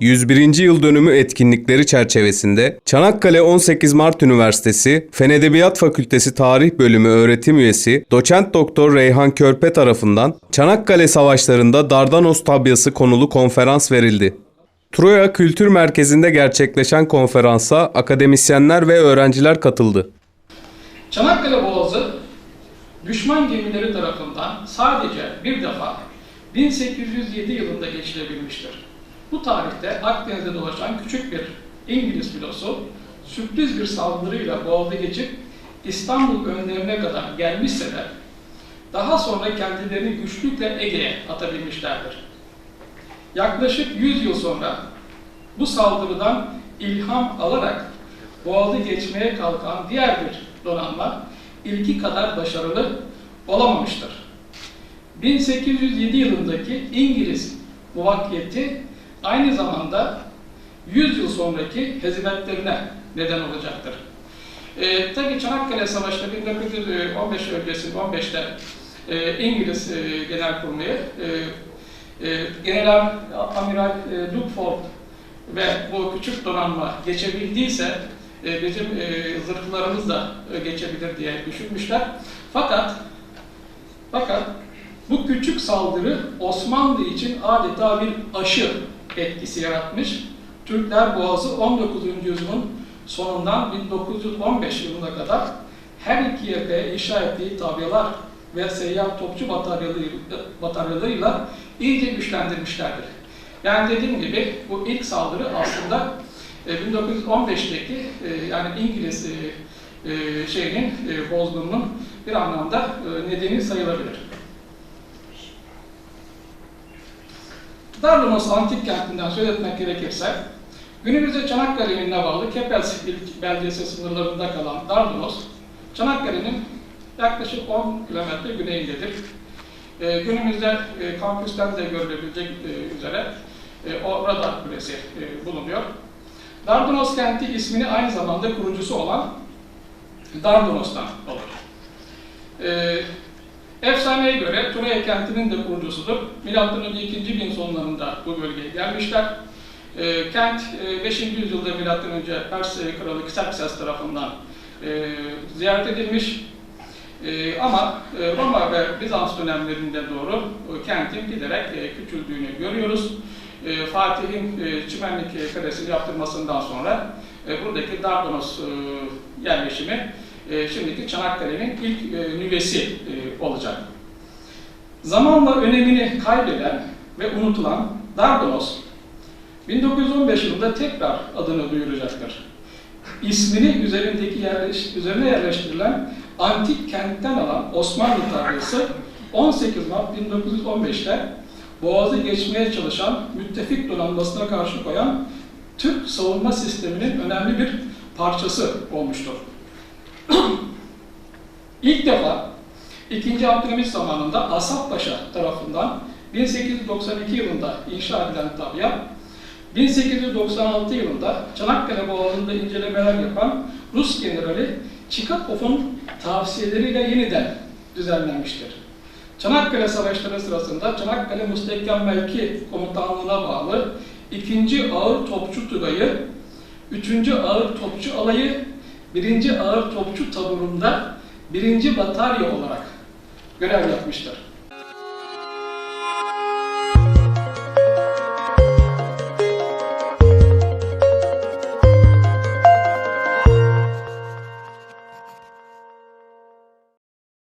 101. yıl dönümü etkinlikleri çerçevesinde Çanakkale 18 Mart Üniversitesi Fen Edebiyat Fakültesi Tarih Bölümü öğretim üyesi Doçent Doktor Reyhan Körpe tarafından Çanakkale Savaşlarında Dardanos Tabyası konulu konferans verildi. Troya Kültür Merkezi'nde gerçekleşen konferansa akademisyenler ve öğrenciler katıldı. Çanakkale Boğazı düşman gemileri tarafından sadece bir defa 1807 yılında geçilebilmiştir. Bu tarihte Akdeniz'de dolaşan küçük bir İngiliz filosu sürpriz bir saldırıyla Boğaz'ı geçip İstanbul önlerine kadar gelmişse de daha sonra kendilerini güçlükle Ege'ye atabilmişlerdir. Yaklaşık 100 yıl sonra bu saldırıdan ilham alarak Boğaz'ı geçmeye kalkan diğer bir donanma ilki kadar başarılı olamamıştır. 1807 yılındaki İngiliz muvakkiyeti aynı zamanda 100 yıl sonraki hezimetlerine neden olacaktır. Ee, tabii Çanakkale Savaşı'nda 1915 öncesinde 15'te e, İngiliz e, Genelkurmayı e, e, General Amiral e, Dukford ve bu küçük donanma geçebildiyse e, bizim e, zırhlarımız da e, geçebilir diye düşünmüşler. Fakat fakat bu küçük saldırı Osmanlı için adeta bir aşı etkisi yaratmış. Türkler Boğazı 19. yüzyılın sonundan 1915 yılına kadar her iki yakaya inşa ettiği tabyalar ve seyyar topçu bataryalarıyla, bataryalarıyla iyice güçlendirmişlerdir. Yani dediğim gibi bu ilk saldırı aslında e, 1915'teki e, yani İngiliz e, e, şeyinin e, bozgununun bir anlamda e, nedeni sayılabilir. Dardanos antik kentinden söz etmek gerekirse, günümüzde Çanakkale iline bağlı Kepez beldesi sınırlarında kalan Dardanos, Çanakkale'nin yaklaşık 10 kilometre güneyindedir. E, günümüzde e, kampüsten de görülebilecek e, üzere e, o radar kulesi e, bulunuyor. Dardanos kenti ismini aynı zamanda kurucusu olan Dardanos'tan alır. Ee, efsaneye göre Troya kentinin de kurucusudur. Milattan önce 2. bin sonlarında bu bölgeye gelmişler. Ee, kent e, 5. yüzyılda milattan önce Pers kralı Xerxes tarafından e, ziyaret edilmiş. E, ama e, Roma ve Bizans dönemlerinde doğru o kentin giderek e, küçüldüğünü görüyoruz. E, Fatih'in e, Çimenlik Kalesi'ni yaptırmasından sonra e, buradaki Dardanos e, yerleşimi e, şimdiki Çanakkale'nin ilk e, nüvesi e, olacak. Zamanla önemini kaybeden ve unutulan Dardanos 1915 yılında tekrar adını duyuracaktır. İsmini üzerindeki yerleş, üzerine yerleştirilen antik kentten alan Osmanlı tabyası 18 Mart 1915'te Boğaz'ı geçmeye çalışan müttefik donanmasına karşı koyan Türk savunma sisteminin önemli bir parçası olmuştur. İlk defa 2. Abdülhamit zamanında Asaf Paşa tarafından 1892 yılında inşa edilen tabya, 1896 yılında Çanakkale Boğazı'nda incelemeler yapan Rus generali Çikakov'un tavsiyeleriyle yeniden düzenlenmiştir. Çanakkale Savaşları sırasında Çanakkale Müstehkem Mevki Komutanlığı'na bağlı 2. Ağır Topçu Tugayı, 3. Ağır Topçu Alayı, 1. Ağır Topçu Taburu'nda 1. Batarya olarak görev yapmıştır.